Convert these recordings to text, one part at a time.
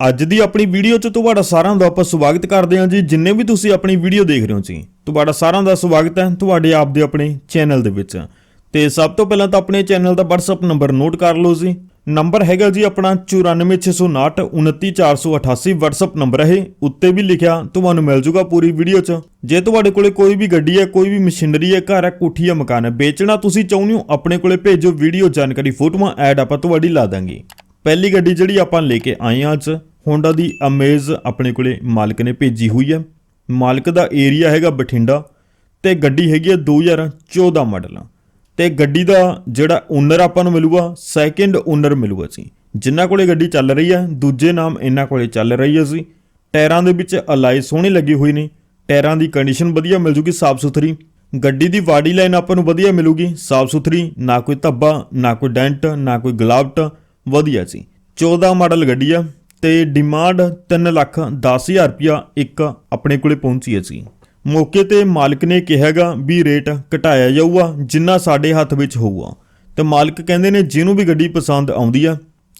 ਅੱਜ ਦੀ ਆਪਣੀ ਵੀਡੀਓ 'ਚ ਤੁਹਾਡਾ ਸਾਰਿਆਂ ਦਾ ਆਪਾਂ ਸਵਾਗਤ ਕਰਦੇ ਹਾਂ ਜੀ। ਜਿੰਨੇ ਵੀ ਤੁਸੀਂ ਆਪਣੀ ਵੀਡੀਓ ਦੇਖ ਰਹੇ ਹੋ ਜੀ, ਤੁਹਾਡਾ ਸਾਰਿਆਂ ਦਾ ਸਵਾਗਤ ਹੈ ਤੁਹਾਡੇ ਆਪ ਦੇ ਆਪਣੇ ਚੈਨਲ ਦੇ ਵਿੱਚ। ਤੇ ਸਭ ਤੋਂ ਪਹਿਲਾਂ ਤਾਂ ਆਪਣੇ ਚੈਨਲ ਦਾ WhatsApp ਨੰਬਰ ਨੋਟ ਕਰ ਲਓ ਜੀ। ਨੰਬਰ ਹੈਗਾ ਜੀ ਆਪਣਾ 9469 29488 WhatsApp ਨੰਬਰ ਹੈ ਇਹ। ਉੱਤੇ ਵੀ ਲਿਖਿਆ, ਤੁਹਾਨੂੰ ਮਿਲ ਜੂਗਾ ਪੂਰੀ ਵੀਡੀਓ 'ਚ। ਜੇ ਤੁਹਾਡੇ ਕੋਲੇ ਕੋਈ ਵੀ ਗੱਡੀ ਹੈ, ਕੋਈ ਵੀ ਮਸ਼ੀਨਰੀ ਹੈ, ਘਰ ਹੈ, ਕੋਠੀ ਹੈ, ਮਕਾਨ ਹੈ, ਵੇਚਣਾ ਤੁਸੀਂ ਚਾਹੁੰਦੇ ਹੋ, ਆਪਣੇ ਕੋਲੇ ਭੇਜੋ ਵੀਡੀਓ ਜਾਣਕਾਰੀ ਫੋਟੋਆਂ, ਐਡ ਆਪਾਂ ਤੁਹਾਡੀ ਲਾ ਦਾਂਗੇ। ਪਹਿਲੀ ਗੱਡੀ ਜਿਹੜੀ ਆਪਾਂ ਲੈ ਕੇ ਆਏ ਹਾਂ ਅੱਜ ਹੋਂਡਾ ਦੀ ਅਮੇਜ਼ ਆਪਣੇ ਕੋਲੇ ਮਾਲਕ ਨੇ ਭੇਜੀ ਹੋਈ ਹੈ। ਮਾਲਕ ਦਾ ਏਰੀਆ ਹੈਗਾ ਬਠਿੰਡਾ ਤੇ ਗੱਡੀ ਹੈਗੀ ਹੈ 2014 ਮਾਡਲ। ਤੇ ਗੱਡੀ ਦਾ ਜਿਹੜਾ ਓਨਰ ਆਪਾਂ ਨੂੰ ਮਿਲੂਗਾ ਸੈਕਿੰਡ ਓਨਰ ਮਿਲੂਗਾ ਸੀ ਜਿਨ੍ਹਾਂ ਕੋਲੇ ਗੱਡੀ ਚੱਲ ਰਹੀ ਹੈ, ਦੂਜੇ ਨਾਮ ਇਹਨਾਂ ਕੋਲੇ ਚੱਲ ਰਹੀ ਹੈ ਜੀ। ਟਾਇਰਾਂ ਦੇ ਵਿੱਚ ਅਲਾਈ ਸੋਹਣੀ ਲੱਗੀ ਹੋਈ ਨੇ। ਟਾਇਰਾਂ ਦੀ ਕੰਡੀਸ਼ਨ ਵਧੀਆ ਮਿਲ ਜੂਗੀ, ਸਾਫ਼ ਸੁਥਰੀ। ਗੱਡੀ ਦੀ ਬਾਡੀ ਲਾਈਨ ਆਪਾਂ ਨੂੰ ਵਧੀਆ ਮਿਲੂਗੀ, ਸਾਫ਼ ਸੁਥਰੀ, ਨਾ ਕੋਈ ਧੱਬਾ, ਨਾ ਕੋਈ ਡੈਂਟ ਨਾ ਕੋਈ ਗਲਾਵਟ ਵਧੀਆ ਸੀ 14 ਮਾਡਲ ਗੱਡੀ ਆ। ਤੇ ਡਿਮਾਂਡ 3 ਲੱਖ 10000 ਰੁਪਿਆ ਇੱਕ ਆਪਣੇ ਕੋਲੇ ਪਹੁੰਚੀ ਹੈ ਜੀ। ਮੌਕੇ ਤੇ ਮਾਲਕ ਨੇ ਕਿਹਾਗਾ ਵੀ ਰੇਟ ਘਟਾਇਆ ਜਾਊਗਾ, ਜਿੰਨਾ ਸਾਡੇ ਹੱਥ ਵਿੱਚ ਹੋਊਗਾ। ਤੇ ਮਾਲਕ ਕਹਿੰਦੇ ਨੇ ਜਿਹਨੂੰ ਵੀ ਗੱਡੀ ਪਸੰਦ ਆਉਂਦੀ ਆ,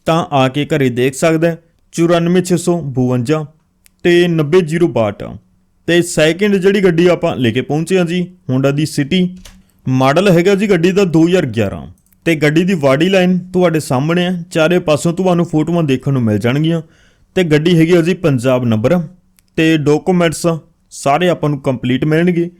ਤਾਂ ਆ ਕੇ ਘਰੇ ਦੇਖ ਸਕਦਾ ਹੈ। 94652 ਤੇ 9062 ਤੇ ਸੈਕਿੰਡ ਜਿਹੜੀ ਗੱਡੀ ਆਪਾਂ ਲੈ ਕੇ ਪਹੁੰਚੇ ਹਾਂ ਜੀ ਹੋਂਡਾ ਦੀ ਸਿਟੀ ਮਾਡਲ ਹੈਗਾ ਜੀ ਗੱਡੀ ਦਾ 2011 ਤੇ ਗੱਡੀ ਦੀ ਬਾਡੀ ਲਾਈਨ ਤੁਹਾਡੇ ਸਾਹਮਣੇ ਹੈ, ਚਾਰੇ ਪਾਸੋਂ ਤੁਹਾਨੂੰ ਫੋਟੋਆਂ ਦੇਖਣ ਨੂੰ ਮਿਲ ਜਾਣਗੀਆਂ। ਤੇ ਗੱਡੀ ਹੈਗੀ ਆ ਜੀ ਪੰਜਾਬ ਨੰਬਰ ਤੇ ਡਾਕੂਮੈਂਟਸ ਸਾਰੇ ਆਪਾਂ ਨੂੰ ਕੰਪਲੀਟ ਮਿਲਣਗੇ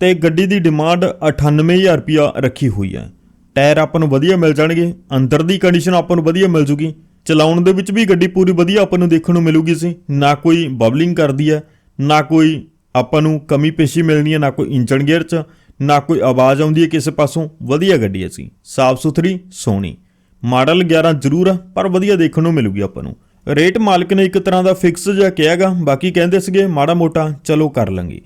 ਤੇ ਗੱਡੀ ਦੀ ਡਿਮਾਂਡ 98000 ਰੁਪਿਆ ਰੱਖੀ ਹੋਈ ਹੈ। ਟਾਇਰ ਆਪਾਂ ਨੂੰ ਵਧੀਆ ਮਿਲ ਜਾਣਗੇ, ਅੰਦਰ ਦੀ ਕੰਡੀਸ਼ਨ ਆਪਾਂ ਨੂੰ ਵਧੀਆ ਮਿਲ ਜੂਗੀ, ਚਲਾਉਣ ਦੇ ਵਿੱਚ ਵੀ ਗੱਡੀ ਪੂਰੀ ਵਧੀਆ ਆਪਾਂ ਨੂੰ ਦੇਖਣ ਨੂੰ ਮਿਲੂਗੀ ਸੀ ਨਾ ਕੋਈ ਬਬਲਿੰਗ ਕਰਦੀ ਹੈ, ਨਾ ਕੋਈ ਆਪਾਂ ਨੂੰ ਕਮੀ ਪੇਸ਼ੀ ਮਿਲਣੀ ਹੈ, ਨਾ ਕੋਈ ਇੰਜਨ ਗੇਅਰ 'ਚ, ਨਾ ਕੋਈ ਆਵਾਜ਼ ਆਉਂਦੀ ਹੈ ਕਿਸੇ ਪਾਸੋਂ, ਵਧੀਆ ਗੱਡੀ ਹੈ ਸੀ ਸਾਫ਼ ਸੁਥਰੀ, ਸੋਹਣੀ। ਮਾਡਲ 11 ਜ਼ਰੂਰ ਆ ਪਰ ਵਧੀਆ ਦੇਖਣ ਨੂੰ ਮਿਲੂਗੀ ਆਪਾਂ ਨੂੰ। ਰੇਟ ਮਾਲਕ ਨੇ ਇੱਕ ਤਰ੍ਹਾਂ ਦਾ ਫਿਕਸ ਜਿਹਾ ਕਿਹਾਗਾ, ਬਾਕੀ ਕਹਿੰਦੇ ਸੀਗੇ ਮਾੜਾ ਮੋਟਾ ਚਲੋ ਕਰ ਲਾਂਗੇ।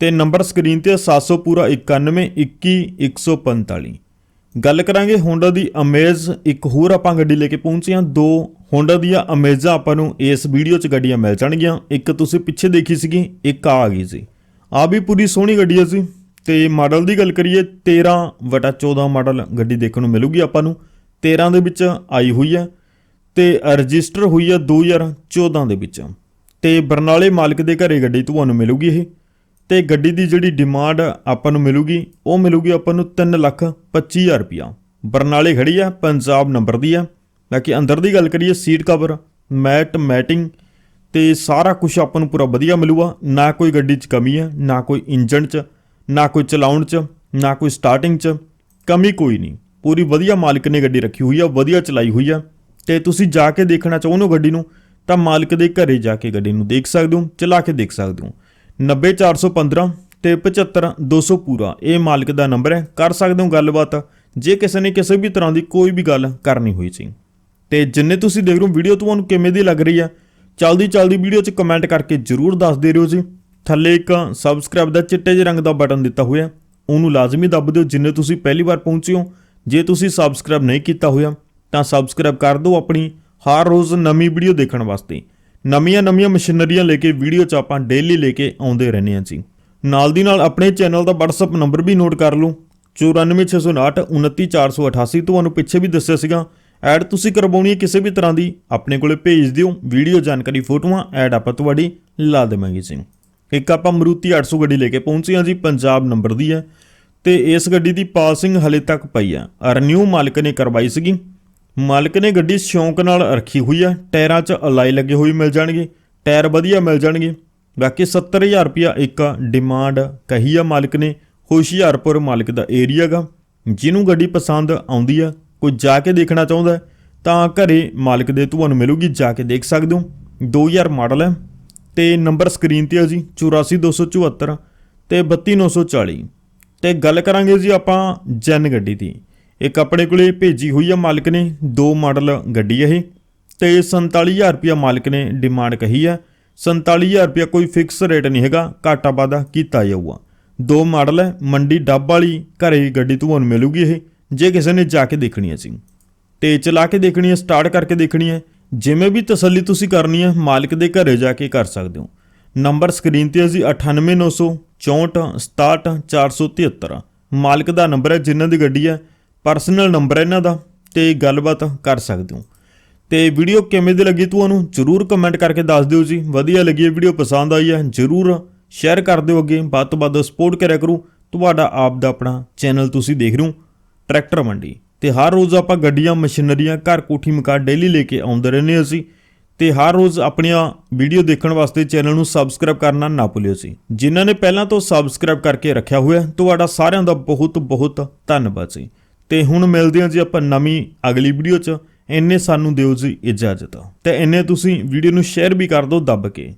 ਤੇ ਨੰਬਰ ਸਕਰੀਨ ਤੇ 700 ਪੂਰਾ 91 21 145 ਗੱਲ ਕਰਾਂਗੇ ਹੋਂਡਾ ਦੀ ਅਮੇਜ਼ ਇੱਕ ਹੋਰ ਆਪਾਂ ਗੱਡੀ ਲੈ ਕੇ ਪਹੁੰਚੇ ਹਾਂ। ਦੋ ਹੋਂਡਾ ਦੀਆਂ ਅਮੇਜ਼ਾਂ ਆਪਾਂ ਨੂੰ ਇਸ ਵੀਡੀਓ 'ਚ ਗੱਡੀਆਂ ਮਿਲ ਜਾਣਗੀਆਂ। ਇੱਕ ਤੁਸੀਂ ਪਿੱਛੇ ਦੇਖੀ ਸੀਗੀ, ਇੱਕ ਆ ਗਈ ਸੀ। ਆ ਵੀ ਪੂਰੀ ਸੋਹਣੀ ਗੱਡੀ ਹੈ ਸੀ ਤੇ ਮਾਡਲ ਦੀ ਗੱਲ ਕਰੀਏ 13 ਵਟਾ 14 ਮਾਡਲ ਗੱਡੀ ਦੇਖਣ ਨੂੰ ਮਿਲੂਗੀ ਆਪਾਂ ਨੂੰ। 13 ਦੇ ਵਿੱਚ ਆਈ ਹੋਈ ਹੈ ਤੇ ਰਜਿਸਟਰ ਹੋਈ ਹੈ 2014 ਦੇ ਵਿੱਚ। ਤੇ ਬਰਨਾਲੇ ਮਾਲਕ ਦੇ ਘਰੇ ਗੱਡੀ ਤੁਹਾਨੂੰ ਮਿਲੂਗੀ ਇਹ। ਤੇ ਗੱਡੀ ਦੀ ਜਿਹੜੀ ਡਿਮਾਂਡ ਆਪਾਂ ਨੂੰ ਮਿਲੂਗੀ, ਉਹ ਮਿਲੂਗੀ ਆਪਾਂ ਨੂੰ 3 ਲੱਖ 25000 ਰੁਪਿਆ ਬਰਨਾਲੇ ਖੜੀ ਆ, ਪੰਜਾਬ ਨੰਬਰ ਦੀ ਆ। ਬਾਕੀ ਅੰਦਰ ਦੀ ਗੱਲ ਕਰੀਏ, ਸੀਟ ਕਵਰ ਮੈਟ, ਮੈਟਿੰਗ, ਤੇ ਸਾਰਾ ਕੁਝ ਆਪਾਂ ਨੂੰ ਪੂਰਾ ਵਧੀਆ ਮਿਲੂਗਾ। ਨਾ ਕੋਈ ਗੱਡੀ 'ਚ ਕਮੀ ਹੈ ਨਾ ਕੋਈ ਇੰਜਨ 'ਚ, ਨਾ ਕੋਈ ਚਲਾਉਣ 'ਚ, ਨਾ ਕੋਈ ਸਟਾਰਟਿੰਗ 'ਚ, ਕਮੀ ਕੋਈ ਨਹੀਂ। ਪੂਰੀ ਵਧੀਆ ਮਾਲਕ ਨੇ ਗੱਡੀ ਰੱਖੀ ਹੋਈ ਆ, ਵਧੀਆ ਚਲਾਈ ਹੋਈ ਆ। ਤੇ ਤੁਸੀਂ ਜਾ ਕੇ ਦੇਖਣਾ ਚਾਹੁੰਦੇ ਹੋ ਗੱਡੀ ਨੂੰ, ਤਾਂ ਮਾਲਕ ਦੇ ਘਰੇ ਜਾ ਕੇ ਗੱਡੀ ਨੂੰ ਦੇਖ ਸਕਦੇ ਹੋ, ਚਲਾ ਕੇ ਦੇਖ ਸਕਦੇ ਹੋ। 90415 ਤੇ 75200 ਪੂਰਾ, ਇਹ ਮਾਲਕ ਦਾ ਨੰਬਰ ਹੈ, ਕਰ ਸਕਦੇ ਹੋ ਗੱਲਬਾਤ। ਜੇ ਕਿਸੇ ਨੇ ਕਿਸੇ ਵੀ ਤਰ੍ਹਾਂ ਦੀ ਕੋਈ ਵੀ ਗੱਲ ਕਰਨੀ ਹੋਈ ਸੀ। ਤੇ ਜਿੰਨੇ ਤੁਸੀਂ ਦੇਖ ਰਹੇ ਹੋ, ਵੀਡੀਓ ਤੁਹਾਨੂੰ ਕਿਵੇਂ ਦੀ ਲੱਗ ਰਹੀ ਆ, ਚਲਦੀ ਚਲਦੀ ਵੀਡੀਓ 'ਚ ਕਮੈਂਟ ਕਰਕੇ ਜਰੂਰ ਦੱਸ ਦੇ ਰਿਓ ਜੀ। ਥੱਲੇ ਇੱਕ ਸਬਸਕ੍ਰਾਈਬ ਦਾ ਚਿੱਟੇ ਜਿਹੇ ਰੰਗ ਦਾ ਬਟਨ ਦਿੱਤਾ ਹੋਇਆ, ਉਹਨੂੰ ਲਾਜ਼ਮੀ ਦੱਬ ਦਿਓ, ਜਿੰਨੇ ਤੁਸੀਂ ਪਹਿਲੀ ਵਾਰ ਪਹੁੰਚੇ ਹੋ। ਜੇ ਤੁਸੀਂ ਸਬਸਕ੍ਰਾਈਬ ਨਹੀਂ ਕੀਤਾ ਹੋਇਆ ਤਾਂ ਸਬਸਕ੍ਰਾਈਬ ਕਰ ਦਿਓ ਆਪਣੀ ਹਰ ਰੋਜ਼ ਨਵੀਂ ਵੀਡੀਓ ਦੇਖਣ ਵਾਸਤੇ। ਨਵੀਆਂ ਨਵੀਆਂ ਮਸ਼ੀਨਰੀਆਂ ਲੈ ਕੇ ਵੀਡੀਓ 'ਚ ਆਪਾਂ ਡੇਲੀ ਲੈ ਕੇ ਆਉਂਦੇ ਰਹਿੰਦੇ ਹਾਂ ਜੀ। ਨਾਲ ਦੀ ਨਾਲ ਆਪਣੇ ਚੈਨਲ ਦਾ WhatsApp ਨੰਬਰ ਵੀ ਨੋਟ ਕਰ ਲਓ। 94659 29488 ਤੁਹਾਨੂੰ ਪਿੱਛੇ ਵੀ ਦੱਸਿਆ ਸੀਗਾ। ਐਡ ਤੁਸੀਂ ਕਰਵਾਉਣੀ ਹੈ ਕਿਸੇ ਵੀ ਤਰ੍ਹਾਂ ਦੀ, ਆਪਣੇ ਕੋਲੇ ਭੇਜ ਦਿਓ। ਵੀਡੀਓ ਜਾਣਕਾਰੀ, ਫੋਟੋਆਂ ਐਡ ਆਪਾਂ ਤੁਹਾਡੀ ਲਾ ਦੇਵਾਂਗੇ ਜੀ। ਇੱਕ ਆਪਾਂ ਮਰੂਤੀ 800 ਗੱਡੀ ਲੈ ਕੇ ਪਹੁੰਚੇ ਹਾਂ ਜੀ, ਪੰਜਾਬ ਨੰਬਰ ਦੀ ਹੈ। ਤੇ ਇਸ ਗੱਡੀ ਦੀ ਪਾਸਿੰਗ ਹਲੇ ਤੱਕ ਪਈ ਆ ਰਨਿਊ ਮਾਲਕ ਨੇ ਕਰਵਾਈ ਸੀਗੀ। ਮਾਲਕ ਨੇ ਗੱਡੀ ਸ਼ੌਂਕ ਨਾਲ ਰੱਖੀ ਹੋਈ ਆ। ਟਾਇਰਾਂ 'ਚ ਅਲਾਈ ਲੱਗੇ ਹੋਏ ਮਿਲ ਜਾਣਗੇ। ਟਾਇਰ ਵਧੀਆ ਮਿਲ ਜਾਣਗੇ। ਬਾਕੀ 70000 ਰੁਪਿਆ ਇੱਕ ਡਿਮਾਂਡ ਕਹੀ ਆ ਮਾਲਕ ਨੇ। ਹੁਸ਼ਿਆਰਪੁਰ ਮਾਲਕ ਦਾ ਏਰੀਆ ਗਾ। ਜਿਹਨੂੰ ਗੱਡੀ ਪਸੰਦ ਆਉਂਦੀ ਆ, ਕੋਈ ਜਾ ਕੇ ਦੇਖਣਾ ਚਾਹੁੰਦਾ ਤਾਂ ਘਰੇ ਮਾਲਕ ਦੇ ਤੁਹਾਨੂੰ ਮਿਲੂਗੀ, ਜਾ ਕੇ ਦੇਖ ਸਕਦੇ ਹੋ। 2000 ਮਾਡਲ ਹੈ ਤੇ ਨੰਬਰ ਸਕਰੀਨ ਤੇ ਆ ਜੀ 84274 ਤੇ 32940 ਤੇ ਗੱਲ ਕਰਾਂਗੇ ਜੀ ਆਪਾਂ ਜੈਨ ਗੱਡੀ ਦੀ। ਇੱਕ ਆਪਣੇ ਕੋਲੇ ਭੇਜੀ ਹੋਈ ਆ ਮਾਲਕ ਨੇ, ਦੋ ਮਾਡਲ ਗੱਡੀ ਇਹ, ਤੇ 47000 ਰੁਪਿਆ ਮਾਲਕ ਨੇ ਡਿਮਾਂਡ ਕਹੀ ਆ। 47000 ਰੁਪਿਆ ਕੋਈ ਫਿਕਸ ਰੇਟ ਨਹੀਂ ਹੈਗਾ, ਘਾਟਾ ਵਾਧਾ ਕੀਤਾ ਜਾਊਗਾ। ਦੋ ਮਾਡਲ ਹੈ ਮੰਡੀ ਡੱਬ ਵਾਲੀ, ਘਰੇ ਗੱਡੀ ਤੁਹਾਨੂੰ ਮਿਲੂਗੀ ਇਹ, ਜੇ ਕਿਸੇ ਨੇ ਜਾ ਕੇ ਦੇਖਣੀ ਹੈ ਸੀ ਤੇ ਚਲਾ ਕੇ ਦੇਖਣੀ ਹੈ ਸਟਾਰਟ ਕਰਕੇ ਦੇਖਣੀ ਹੈ ਜਿਵੇਂ ਵੀ ਤਸੱਲੀ ਤੁਸੀਂ ਕਰਨੀ ਹੈ ਮਾਲਕ ਦੇ ਘਰੇ ਜਾ ਕੇ ਕਰ ਸਕਦੇ ਹੋ। ਨੰਬਰ ਸਕਰੀਨ ਤੇ ਹੈ ਜੀ 9894 67473 ਮਾਲਕ ਦਾ ਨੰਬਰ ਹੈ ਜਿਨ੍ਹਾਂ ਦੀ ਗੱਡੀ ਹੈ ਪਰਸਨਲ ਨੰਬਰ ਹੈ ਇਹਨਾਂ ਦਾ ਤੇ ਗੱਲਬਾਤ ਕਰ ਸਕਦੇ ਹੋ। ਤੇ ਵੀਡੀਓ ਕਿਵੇਂ ਦੀ ਲੱਗੀ ਤੁਹਾਨੂੰ ਜਰੂਰ ਕਮੈਂਟ ਕਰਕੇ ਦੱਸ ਦਿਓ ਜੀ। ਵਧੀਆ ਲੱਗੀ ਹੈ ਵੀਡੀਓ ਪਸੰਦ ਆਈ ਹੈ, ਜਰੂਰ ਸ਼ੇਅਰ ਕਰ ਦਿਓ ਅੱਗੇ। ਵੱਧ ਤੋਂ ਵੱਧ ਸਪੋਰਟ ਕਰਿਆ ਕਰੋ। ਤੁਹਾਡਾ ਆਪ ਦਾ ਆਪਣਾ ਚੈਨਲ ਤੁਸੀਂ ਦੇਖ ਰਹੇ ਹੋ ਟਰੈਕਟਰ ਮੰਡੀ ਤੇ ਹਰ ਰੋਜ਼ ਆਪਾਂ ਗੱਡੀਆਂ, ਮਸ਼ੀਨਰੀਆਂ, ਘਰ ਕੋਠੀ, ਮਕਾਨ ਡੇਲੀ ਲੈ ਕੇ ਆਉਂਦੇ ਰਹਿੰਦੇ ਹਾਂ ਅਸੀਂ। ਤੇ ਹਰ ਰੋਜ਼ ਆਪਣੀਆਂ ਵੀਡੀਓ ਦੇਖਣ ਵਾਸਤੇ ਚੈਨਲ ਨੂੰ ਸਬਸਕ੍ਰਾਈਬ ਕਰਨਾ ਨਾ ਭੁੱਲਿਓ ਸੀ ਜਿਨ੍ਹਾਂ ਨੇ ਪਹਿਲਾਂ ਤੋਂ ਸਬਸਕ੍ਰਾਈਬ ਕਰਕੇ ਰੱਖਿਆ ਹੋਇਆ, ਤੁਹਾਡਾ ਸਾਰਿਆਂ ਦਾ ਬਹੁਤ ਬਹੁਤ ਧੰਨਵਾਦ ਜੀ। ਤੇ ਹੁਣ ਮਿਲਦੇ ਹਾਂ ਜੀ ਆਪਾਂ ਨਵੀਂ ਅਗਲੀ ਵੀਡੀਓ 'ਚ। ਇੰਨੇ ਸਾਨੂੰ ਦਿਓ ਜੀ ਇਜਾਜ਼ਤ। ਤੇ ਇੰਨੇ ਤੁਸੀਂ ਵੀਡੀਓ ਨੂੰ ਸ਼ੇਅਰ ਵੀ ਕਰ ਦਿਓ ਦੱਬ ਕੇ।